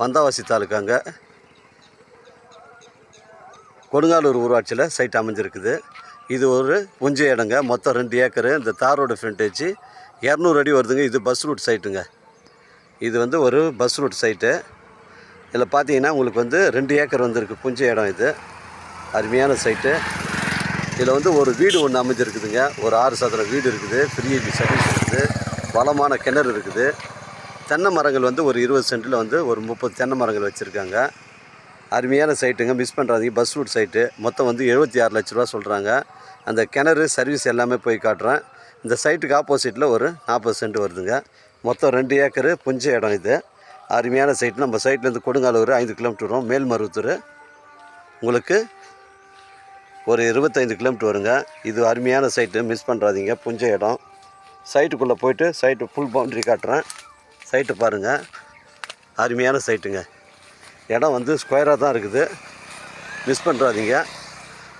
பந்தாவாசி தாலுக்காங்க கொடுங்காலூர் ஊராட்சியில் சைட் அமைஞ்சிருக்குது. இது ஒரு புஞ்ச இடங்க. மொத்தம் ரெண்டு ஏக்கரு. இந்த தாரோட ஃப்ரண்டேஜ் இரநூறு அடி வருதுங்க. இது பஸ் ரூட் சைட்டுங்க இது வந்து ஒரு பஸ் ரூட் சைட்டு இதில் பார்த்தீங்கன்னா உங்களுக்கு வந்து ரெண்டு ஏக்கர் வந்திருக்கு. புஞ்ச இடம் இது. அருமையான சைட்டு இதில் வந்து ஒரு வீடு ஒன்று அமைஞ்சிருக்குதுங்க. ஒரு ஆறு சதுர வீடு இருக்குது. ஃப்ரீ சர்வீஸ் இருக்குது. வளமான கிணறு இருக்குது. தென்னை மரங்கள் வந்து ஒரு இருபது சென்ட்டில் வந்து ஒரு முப்பது தென்னை மரங்கள் வச்சுருக்காங்க. அருமையான சைட்டுங்க. மிஸ் பண்ணுறாதீங்க பஸ் ரூட் சைட்டு. மொத்தம் வந்து எழுபத்தி ஆறு லட்ச ரூபா சொல்கிறாங்க அந்த கிணறு சர்வீஸ் எல்லாமே போய் காட்டுறேன். இந்த சைட்டுக்கு ஆப்போசிட்டில் ஒரு நாற்பது சென்ட் வருதுங்க. மொத்தம் ரெண்டு ஏக்கரு புஞ்ச இடம் இது. அருமையான சைட்டு. நம்ம சைட்லேருந்து கொடுங்காலூர் ஐந்து கிலோமீட்டர் வரும். மேல்மருவத்தூர் உங்களுக்கு ஒரு இருபத்தைந்து கிலோமீட்டர் வருங்க. இது அருமையான சைட்டு. மிஸ் பண்ணுறாதீங்க புஞ்ச இடம். சைட்டுக்குள்ளே போயிட்டு சைட்டு ஃபுல் பவுண்ட்ரி காட்டுறேன். சைட்டு பாருங்கள் அருமையான சைட்டுங்க. இடம் வந்து ஸ்கொயராக தான் இருக்குது. மிஸ் பண்ணுறாதீங்க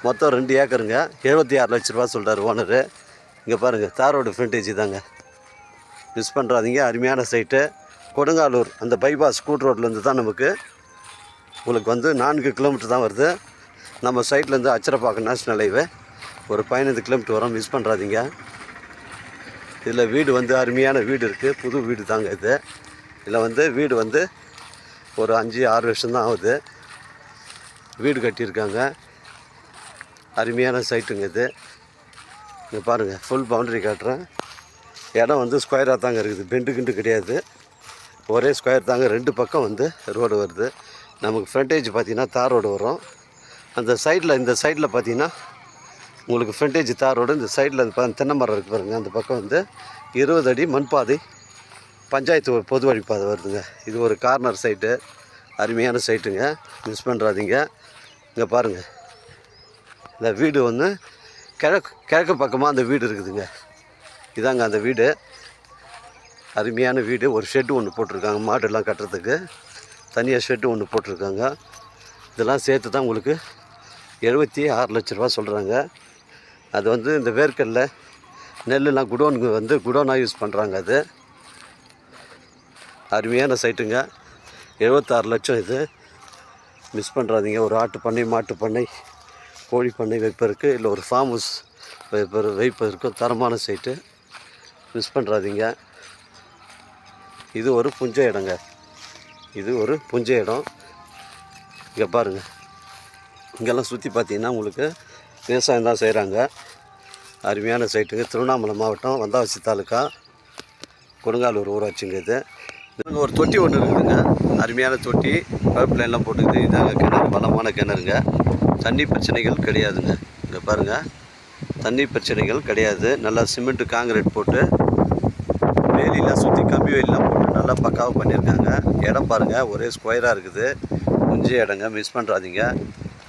மொத்தம் ரெண்டு ஏக்கருங்க. எழுபத்தி ஆறு லட்ச ரூபா சொல்கிறார் ஓனரு இங்கே பாருங்கள் தாரோடு ஃப்ரண்டேஜ் தாங்க. மிஸ் பண்ணுறாதீங்க அருமையான சைட்டு. கொடுங்காலூர் அந்த பைபாஸ் ஸ்கூட் ரோட்லேருந்து தான் நமக்கு உங்களுக்கு வந்து நான்கு கிலோமீட்டர் தான் வருது. நம்ம சைட்லேருந்து அச்சரப்பாக்கம் நேஷ்னல் ஹைவே ஒரு பதினைந்து கிலோமீட்டர் வரும். மிஸ் பண்ணுறாதீங்க இதில் வீடு வந்து அருமையான வீடு இருக்குது புது வீடு தாங்க இது. இதில் வந்து வீடு வந்து ஒரு அஞ்சு ஆறு வருஷம்தான் ஆகுது. வீடு கட்டியிருக்காங்க. அருமையான சைட்டுங்க இது. இங்கே பாருங்கள் ஃபுல் பவுண்டரி காட்டுறேன். இடம் வந்து ஸ்கொயராக தாங்க இருக்குது. பெண்டு கிண்டு கிடையாது. ஒரே ஸ்கொயர் தாங்க. ரெண்டு பக்கம் வந்து ரோடு வருது. நமக்கு ஃப்ரண்டேஜ் பார்த்தீங்கன்னா தார் ரோடு வரும். அந்த சைடில் இந்த சைடில் பார்த்தீங்கன்னா உங்களுக்கு ஃப்ரண்டேஜ் தாரோடு இந்த சைடில் பா தென்னை மரம் இருக்குது பாருங்கள் அந்த பக்கம் வந்து இருபது அடி மண் பாதை பஞ்சாயத்து பொது வழிப்பாதை வருதுங்க. இது ஒரு கார்னர் சைட்டு அருமையான சைட்டுங்க மிஸ் பண்ணுறாதீங்க இங்கே பாருங்கள் இந்த வீடு வந்து கிழக்கு கிழக்கு பக்கமாக அந்த வீடு இருக்குதுங்க. இதாங்க அந்த வீடு. அருமையான வீடு. ஒரு ஷெட்டு ஒன்று போட்டிருக்காங்க மாடெல்லாம் கட்டுறதுக்கு. தனியாக ஷெட்டு ஒன்று போட்டிருக்காங்க. இதெல்லாம் சேர்த்து தான் உங்களுக்கு எழுபத்தி ஆறு லட்ச ரூபா சொல்கிறாங்க அது வந்து இந்த வேர்க்கடல நெல்லுலாம் குடோனுக்கு வந்து குடோனாக யூஸ் பண்ணுறாங்க அது. அருமையான சைட்டுங்க. எழுபத்தாறு லட்சம் இது. மிஸ் பண்ணுறாதீங்க. ஒரு ஆட்டு பண்ணை மாட்டு பண்ணை கோழி பண்ணை வைப்பதற்கு இல்லை ஒரு ஃபார்ம் ஹவுஸ் வைப்பர் வைப்பதற்கு தரமான சைட்டு. மிஸ் பண்ணுறாதீங்க. இது ஒரு புஞ்ச இடங்க. இது ஒரு புஞ்ச இடம். இங்கே பாருங்கள் இங்கெல்லாம் சுற்றி பார்த்தீங்கன்னா உங்களுக்கு விவசாயம் தான் செய்கிறாங்க. அருமையான சைட்டுக்கு திருவண்ணாமலை மாவட்டம் வந்தாவசி தாலுக்கா கொடுங்காலூர் ஊராட்சிங்க இது. ஒரு தொட்டி ஒன்று இருக்குதுங்க. அருமையான தொட்டி. பைப் லைன்லாம் போட்டுக்குது இதாங்க கிணறு பலமான கிணறுங்க. தண்ணி பிரச்சனைகள் கிடையாதுங்க. இங்கே பாருங்கள் தண்ணி பிரச்சனைகள் கிடையாது. நல்லா சிமெண்ட்டு காங்கிரீட் போட்டு வேலிலாம் சுற்றி கம்பி வேலிலாம் போட்டு நல்லா பக்காவாக பண்ணியிருக்காங்க. இடம் பாருங்கள் ஒரே ஸ்கொயராக இருக்குது. கொஞ்சம் இடங்க. மிஸ் பண்ணுறாதீங்க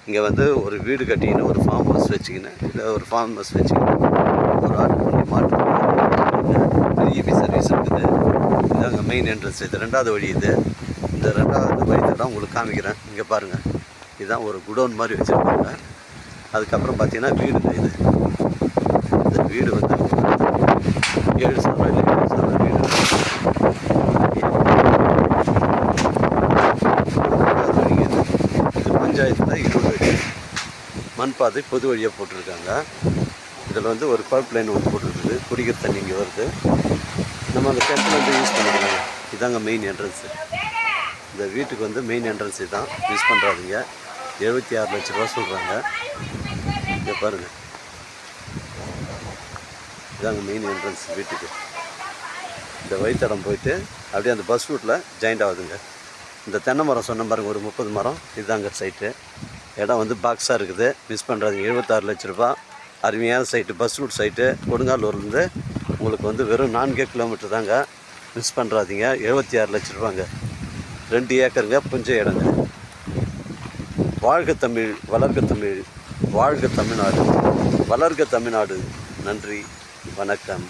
இங்கே வந்து ஒரு வீடு கட்டிக்கின்னு ஒரு ஃபார்ம் ஹவுஸ் வச்சுக்கின்னு இல்லை ஒரு ஃபார்ம் ஹவுஸ் வச்சுக்கின்னு ஒரு ஆட்டு பண்ணி மாட்டு இபி சர்வீஸ் இருக்குது. இதாங்க மெயின் என்ட்ரன்ஸ் இது ரெண்டாவது வழி இது. இந்த ரெண்டாவது வழி தான் உங்களுக்கு காமிக்கிறேன். இங்கே பாருங்கள் இதுதான் ஒரு குடோன் மாதிரி வச்சுருப்பாங்க. அதுக்கப்புறம் பார்த்தீங்கன்னா வீடுங்க இது. இந்த வீடு வந்து ஏழு சவரம் இல்லை ஏழு சவரம் வீடு ரெண்டாவது வழி இது இது பஞ்சாயத்தில் இருபது அடி மண் பாதை பொது வழியாக போட்டிருக்காங்க. இதில் வந்து ஒரு பைப் லைன் ஒன்று போட்டிருக்குது. குடிக்கிற தண்ணி இங்கே வருது. நம்ம அந்த கிணத்துல வந்து யூஸ் பண்ணிக்கலாம் இதாங்க மெயின் என்ட்ரன்ஸு இந்த வீட்டுக்கு வந்து மெயின் என்ட்ரன்ஸ் தான் யூஸ் பண்ணுறாதீங்க எழுபத்தி ஆறு லட்ச ரூபா சொல்கிறாங்க இங்கே பாருங்கள் இதாங்க மெயின் என்ட்ரன்ஸ் வீட்டுக்கு. இந்த வழித்தடம் போயிட்டு அப்படியே அந்த பஸ் ரூட்டில் ஜாயிண்ட் ஆகுதுங்க. இந்த தென்னை மரம் சொன்ன பாருங்க ஒரு முப்பது மரம். இதுதாங்க சைட்டு இடம் வந்து பாக்ஸாக இருக்குது. மிஸ் பண்ணுறாதீங்க எழுபத்தாறு லட்ச ரூபா. அருமையான சைட்டு பஸ் ரூட் சைட்டு கொடுங்காலூர்லேருந்து உங்களுக்கு வந்து வெறும் நான்கே கிலோமீட்டர் தாங்க. மிஸ் பண்ணுறாதீங்க எழுபத்தி ஆறு லட்ச ரூபாங்க. ரெண்டு ஏக்கருங்க புஞ்ச இடங்க. வாழ்க தமிழ் வளர்க தமிழ் வாழ்க தமிழ்நாடு. வளர்க தமிழ்நாடு. நன்றி. வணக்கம்.